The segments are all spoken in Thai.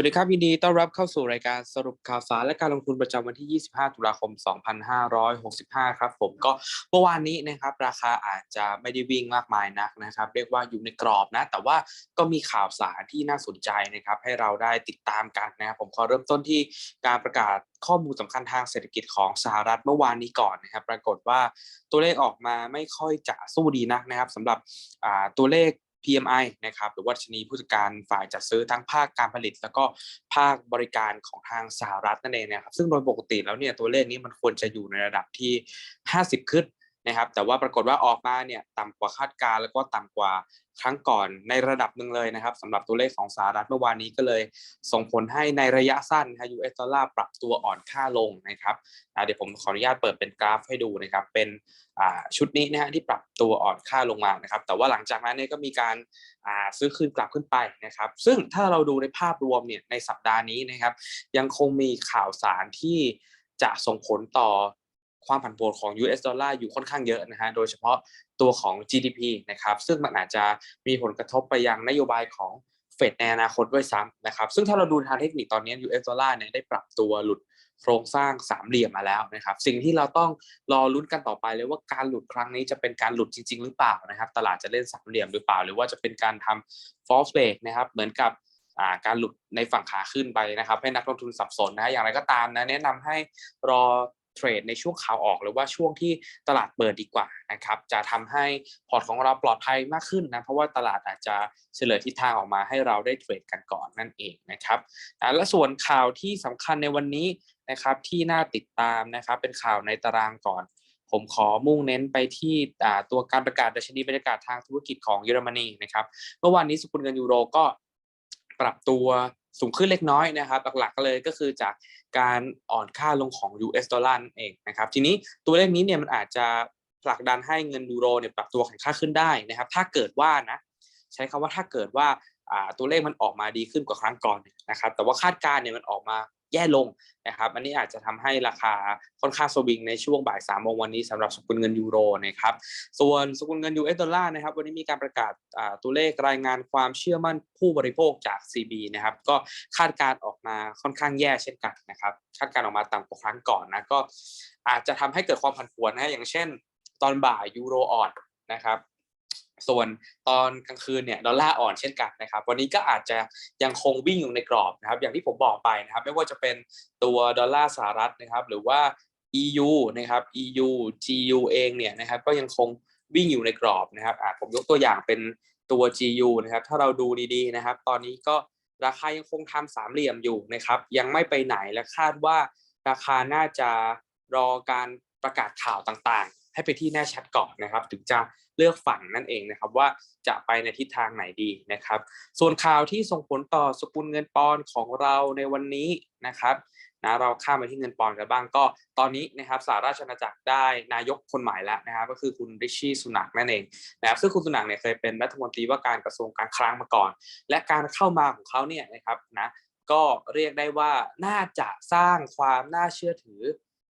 วัสดีครับยินดีต้อนรับเข้าสู่รายการสรุปข่าวสารและการลงทุนประจำวันที่ 25 ตุลาคม 2565 ครับผมก็เมื่อวานนี้นะครับราคาอาจจะไม่ได้วิ่งมากมายนักนะครับ เรียกว่าอยู่ในกรอบนะ แต่ว่าก็มีข่าวสารที่น่าสนใจนะครับ ให้เราได้ติดตามกันนะครับผมขอเริ่มต้นที่การประกาศข้อมูลสำคัญทางเศรษฐกิจของสหรัฐเมื่อวานนี้ก่อนนะครับ ปรากฏว่าตัวเลขออกมาไม่ค่อยจะสู้ดีนักนะครับสำหรับตัวเลข PMI นะครับหรือว่าชนีผู้จัดการฝ่ายจัดซื้อทั้งภาคการผลิต แล้วก็ภาคบริการของทางสหรัฐนั่นเองนะครับซึ่งโดยปกติแล้วเนี่ยตัวเลขนี้มันควรจะอยู่ในระดับที่ 50 ขึ้น นะครับ แต่ว่าปรากฏว่าออกมาเนี่ยต่ำกว่าคาดการณ์แล้วก็ต่ำกว่าครั้งก่อนในระดับหนึ่งเลยนะครับสำหรับตัวเลขของสหรัฐเมื่อวานนี้ก็เลยส่งผลให้ในระยะสั้นนะ US ดอลลาร์ปรับตัวอ่อนค่าลงนะครับเดี๋ยวผมขออนุญาตเปิดเป็นกราฟให้ดูนะครับ เป็นชุดนี้นะฮะที่ปรับตัวอ่อนค่าลงมานะครับ แต่ว่าหลังจากนั้นเนี่ยก็มีการซื้อคืนกลับขึ้นไปนะครับ ซึ่งถ้าเราดูในภาพรวมเนี่ยในสัปดาห์นี้นะครับ ยังคงมีข่าวสารที่จะส่งผลต่อ ความผันผวนของ US ดอลลาร์อยู่ค่อนข้างเยอะนะฮะ โดยเฉพาะตัวของ GDP นะครับ ซึ่งมันอาจจะมีผลกระทบไปยังนโยบายของเฟดในอนาคตด้วยซ้ำนะครับ ซึ่งถ้าเราดูทางเทคนิคตอนนี้ US ดอลลาร์เนี่ยได้ปรับตัวหลุดโครงสร้างสามเหลี่ยมมาแล้วนะครับ สิ่งที่เราต้องรอลุ้นกันต่อไปเลยว่าการหลุดครั้งนี้จะเป็นการหลุดจริง ๆ หรือเปล่านะครับ ตลาดจะเล่นสามเหลี่ยมหรือเปล่า หรือว่าจะเป็นการทำ false break นะครับ เหมือนกับการหลุดในฝั่งขาขึ้นไปนะครับ ให้นักลงทุนสับสนนะอย่างไรก็ตามนะแนะนำให้รอ เทรดในช่วงข่าวออกหรือว่าช่วงที่ตลาดเปิดดีกว่านะครับจะทำให้พอร์ตของเราปลอดภัยมากขึ้นนะเพราะว่าตลาดอาจจะเฉลยทิศทางออกมาให้เราได้เทรดกันก่อนนั่นเองนะครับและส่วนข่าวที่สำคัญในวันนี้นะครับที่น่าติดตามนะครับเป็นข่าวในตารางก่อนผมขอมุ่งเน้นไปที่ตัวการประกาศดัชนีบรรยากาศทางธุรกิจของเยอรมนีนะครับ เมื่อวานนี้สกุลเงินยูโรก็ปรับตัว สูงขึ้นเล็กน้อยนะครับหลักๆเลยก็คือจากการอ่อนค่าลงของ US ดอลลาร์นั่นเองนะครับทีนี้ตัวเลขนี้เนี่ยมันอาจจะผลักดันให้เงินยูโรเนี่ยปรับตัวแข็งค่าขึ้นได้นะครับ ถ้าเกิดว่านะใช้คำว่าถ้าเกิดว่าตัวเลขมันออกมาดีขึ้นกว่าครั้งก่อนนะครับแต่ว่าคาดการณ์เนี่ยมันออกมา แย่ลงนะครับอันนี้อาจจะทำให้ราคาค่อนข้างสวิงในช่วงบ่ายสามโมงวันนี้สำหรับสกุลเงินยูโรนะครับส่วนสกุลเงินยูเอสดอลลาร์นะครับวันนี้มีการประกาศตัวเลขรายงานความเชื่อมั่นผู้บริโภคจาก CB นะครับก็คาดการออกมาค่อนข้างแย่เช่นกันนะครับคาดการออกมาต่ำกว่าครั้งก่อนนะก็อาจจะทำให้เกิดความผันผวนนะอย่างเช่น ตอนบ่ายยูโรอ่อนนะครับ ส่วนตอนกลางคืนเนี่ยดอลลาร์อ่อนเช่นกันนะครับวันนี้ก็อาจจะยังคงวิ่งอยู่ในกรอบนะครับอย่างที่ผมบอกไปนะครับไม่ว่าจะเป็นตัวดอลลาร์สหรัฐนะครับหรือว่า EU นะครับ EU GU เองเนี่ยนะครับก็ยังคงวิ่งอยู่ในกรอบนะครับอ่าผมยกตัวอย่างเป็นตัว GU นะครับถ้าเราดูดีๆนะครับ ตอนนี้ก็ราคายังคงทำสามเหลี่ยมอยู่นะครับยังไม่ไปไหนและคาดว่าราคาน่าจะรอการประกาศข่าวต่าง ให้ไปที่แน่ชัดก่อนนะครับ ถึงจะเลือกฝั่งนั่นเองนะครับว่าจะไปในทิศทางไหนดีนะครับ ส่วนข่าวที่ส่งผลต่อสกุลเงินปอนของเราในวันนี้นะครับนะเราข้ามไปที่เงินปอนกันบ้างก็ตอนนี้นะครับสหราชอาณาจักรได้นายกคนใหม่แล้วนะครับ ก็คือคุณริชี่สุนักนั่นเองนะครับซึ่งคุณสุนักเนี่ยเคยเป็นรัฐมนตรีว่าการกระทรวงการคลังมาก่อน และการเข้ามาของเขาเนี่ยนะครับนะก็เรียกได้ว่าน่าจะสร้างความน่าเชื่อถือ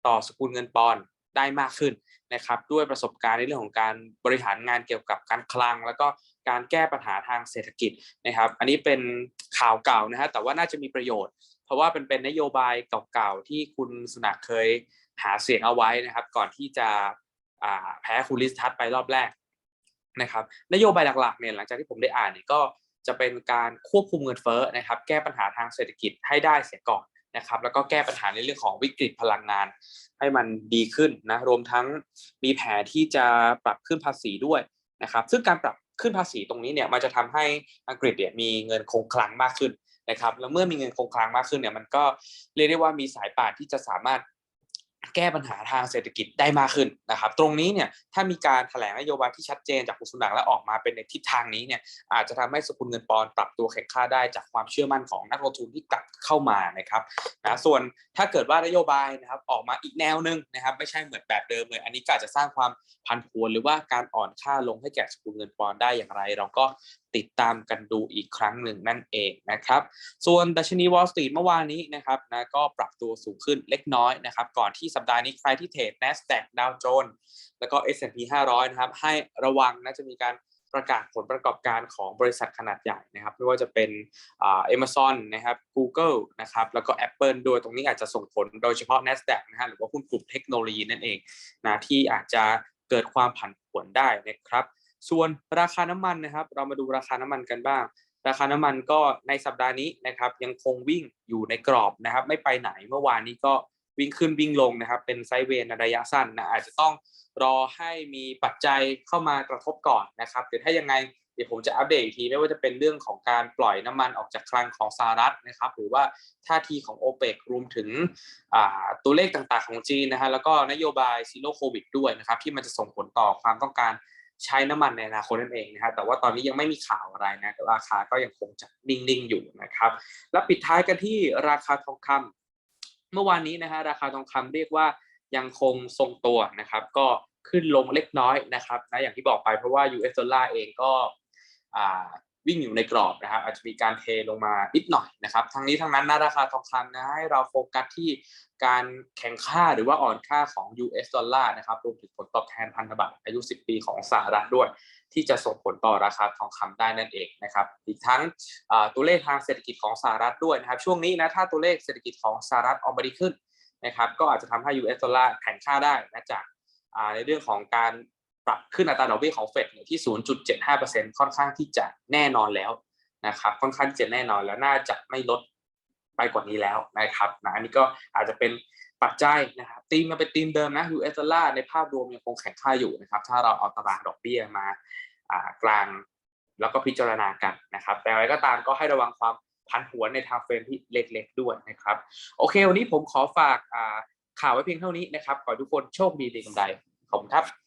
ต่อสกุลเงินปอน ได้มากขึ้นนะครับ ด้วยประสบการณ์ในเรื่องของการบริหารงานเกี่ยวกับการคลัง แล้วก็การแก้ปัญหาทางเศรษฐกิจนะครับ อันนี้เป็นข่าวเก่านะฮะแต่ว่าน่าจะมีประโยชน์ เพราะว่าเป็นเป็นนโยบายเก่าๆที่คุณสุนัขเคยหาเสียงเอาไว้นะครับ ก่อนที่จะแพ้คุณลิสทัศไปรอบแรกนะครับนโยบายหลักๆเนี่ยหลังจากที่ผมได้อ่านเนี่ยก็จะเป็นการควบคุมเงินเฟ้อนะครับ แก้ปัญหาทางเศรษฐกิจให้ได้เสียก่อน นะครับแล้วก็แก้ปัญหาในเรื่องของวิกฤตพลังงาน ให้มันดีขึ้นนะรวมทั้งมีแผนที่จะปรับขึ้นภาษีด้วยนะครับซึ่งการปรับขึ้นภาษีตรงนี้เนี่ยมันจะทำให้อังกฤษเนี่ยมีเงินคงคลังมากขึ้นนะครับแล้วเมื่อมีเงินคงคลังมากขึ้นเนี่ยมันก็เรียกได้ว่ามีสายป่านที่จะสามารถ แก้ปัญหาทางเศรษฐกิจได้มากขึ้นนะครับ ตรงนี้เนี่ยถ้ามีการแถลงนโยบายที่ชัดเจนจากคุณสุนักและออกมาเป็นในทิศทางนี้เนี่ยอาจจะทำให้สกุลเงินปอนปรับตัวแข็งค่าได้จากความเชื่อมั่นของนักลงทุนที่กลับเข้ามานะครับนะส่วนถ้าเกิดว่านโยบายนะครับออกมาอีกแนวหนึ่งนะครับไม่ใช่เหมือนแบบเดิมเลย อันนี้ก็อาจจะสร้างความพันผวนหรือว่าการอ่อนค่าลงให้แก่สกุลเงินปอนได้อย่างไร เราก็ ติดตามกันดูอีกครั้งหนึ่งนั่นเองนะครับ ส่วนดัชนีวอลสตรีทเมื่อวานนี้นะครับนะก็ปรับตัวสูงขึ้นเล็กน้อยนะครับก่อนที่สัปดาห์นี้ใครที่เทรด NASDAQ ดาวโจนส์แล้วก็ S&P 500 นะครับ ให้ระวังนะจะมีการประกาศผลประกอบการของบริษัทขนาดใหญ่นะครับ ไม่ว่าจะเป็นอ่า Amazon นะครับ Google นะครับแล้วก็ Apple ด้วยตรงนี้อาจจะส่งผลโดยเฉพาะ NASDAQ นะฮะหรือว่าหุ้นกลุ่มเทคโนโลยีนั่นเองนะที่อาจจะเกิดความผันผวนได้นะครับ ส่วนราคาน้ำมันนะครับ เรามาดูราคาน้ำมันกันบ้าง ราคาน้ำมันก็ในสัปดาห์นี้นะครับ ยังคงวิ่งอยู่ในกรอบนะครับ ไม่ไปไหนเมื่อวานนี้ก็วิ่งขึ้นวิ่งลงนะครับ เป็นไซด์เวย์ในระยะสั้นนะอาจจะต้องรอให้มีปัจจัยเข้ามากระทบก่อนนะครับเดี๋ยวถ้ายังไงเดี๋ยวผมจะอัปเดตอีกทีไม่ว่าจะเป็นเรื่องของการปล่อยน้ำมันออกจากคลังของสหรัฐนะครับ หรือว่าท่าทีของ o p e ปกรวมถึงตัวเลขต่างๆของจีนนะฮะแล้วก็นโยบายซีโร่โควิดด้วยนะครับ ที่มันจะส่งผลต่อความต้องการ ใช้น้ำมันในอนาคตนั่นเองนะครับแต่ว่าตอนนี้ยังไม่มีข่าวอะไรนะราคาก็ยังคงจะนิ่งๆอยู่นะครับ และปิดท้ายกันที่ราคาทองคำเมื่อวานนี้นะฮะราคาทองคำเรียกว่ายังคงทรงตัวนะครับ ก็ขึ้นลงเล็กน้อยนะครับนะอย่างที่บอกไปเพราะว่า US ดอลลาร์เองก็ วิ่งอยู่ในกรอบนะครับอาจจะมีการเทลงมานิดหน่อยนะครับทั้งนี้ทั้งนั้นนะราคาทองคำนะให้เราโฟกัสที่การแข่งค่าหรือว่าอ่อนค่าของ US ดอลลาร์นะครับรวมถึงผลตอบแทนพันธบัตรอายุ 10 ปีของสหรัฐด้วย ที่จะส่งผลต่อราคาทองคำได้นั่นเองนะครับอีกทั้งตัวเลขทางเศรษฐกิจของสหรัฐด้วยนะครับช่วงนี้นะถ้าตัวเลขเศรษฐกิจของสหรัฐออกมาดีขึ้นนะครับก็อาจจะทำให้ US ดอลลาร์แข่งค่าได้นะจากในเรื่องของการ ปรับขึ้นอัตราดอกเบี้ยของเฟดเนี่ยที่ 0.75%ค่อนข้างที่จะแน่นอนแล้วนะครับ ค่อนข้างที่จะแน่นอนแล้วน่าจะไม่ลดไปกว่านี้แล้วนะครับนะอันนี้ก็อาจจะเป็นปัจจัยนะครับตีมมันเป็นตีมเดิมนะ US ดอลลาร์ในภาพรวมยังคงแข็งค่าอยู่นะครับ ถ้าเราเอาตารางดอกเบี้ยมาากลางแล้วก็พิจารณากันนะครับ แต่อะไรก็ตามก็ให้ระวังความพันผวนในทางเฟรมที่เล็กๆด้วยนะครับ โอเค วันนี้ผมขอฝากข่าวไว้เพียงเท่านี้นะครับ ขอให้ทุกคนโชคดีมีกำไรขอบคุณครับ